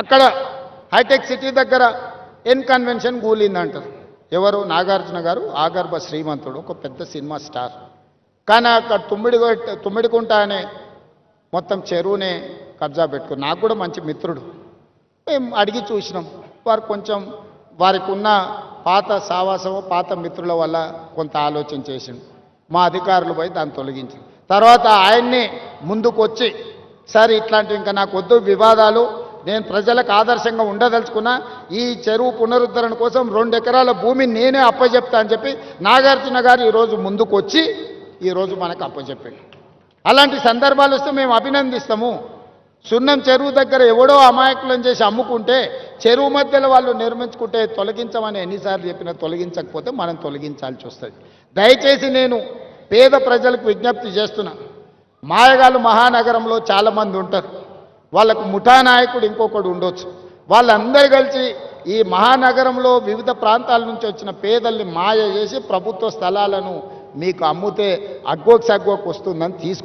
అక్కడ hitech city దగ్గర N convention కూలిందంటారు. ఎవరు? నాగార్జున గారు ఆగర్భ శ్రీమంతుడు ఒక పెద్ద సినిమా స్టార్. కానీ అక్కడ తుమ్మిడి తుమ్మిడికుంట అనే మొత్తం చెరువునే కబ్జా పెట్టుకుని నాకు కూడా మంచి మిత్రుడు. మేము అడిగి చూసినాం. వారు కొంచెం వారికి ఉన్న పాత సావాసం పాత మిత్రుల వల్ల కొంత ఆలోచన చేసిండు. మా అధికారులు పోయి దాన్ని తొలగించింది తర్వాత ఆయన్ని ముందుకొచ్చి సార్ ఇట్లాంటివి ఇంకా నాకు వద్దు వివాదాలు నేను ప్రజలకు ఆదర్శంగా ఉండదలుచుకున్నా ఈ చెరువు పునరుద్ధరణ కోసం రెండు ఎకరాల భూమిని నేనే అప్పచెప్తా అని చెప్పి నాగార్జున గారు ఈరోజు ముందుకు వచ్చి ఈరోజు మనకు అప్పచెప్పాడు అలాంటి సందర్భాలు వస్తే మేము అభినందిస్తాము. సున్నం చెరువు దగ్గర ఎవడో అమాయకులను చేసి అమ్ముకుంటే చెరువు మధ్యలో వాళ్ళు నిర్మించుకుంటే తొలగించమని ఎన్నిసార్లు చెప్పినా తొలగించకపోతే మనం తొలగించాల్సి వస్తుంది. దయచేసి నేను పేద ప్రజలకు విజ్ఞప్తి చేస్తున్నా. మాయగాళ్ళు మహానగరంలో చాలామంది ఉంటారు. వాళ్ళకు ముఠా నాయకుడు ఇంకొకడు ఉండొచ్చు. వాళ్ళందరూ కలిసి ఈ మహానగరంలో వివిధ ప్రాంతాల నుంచి వచ్చిన పేదల్ని మాయ చేసి ప్రభుత్వ స్థలాలను మీకు అమ్ముతే అగ్గోకి సగ్గోకి వస్తుందని తీసుకు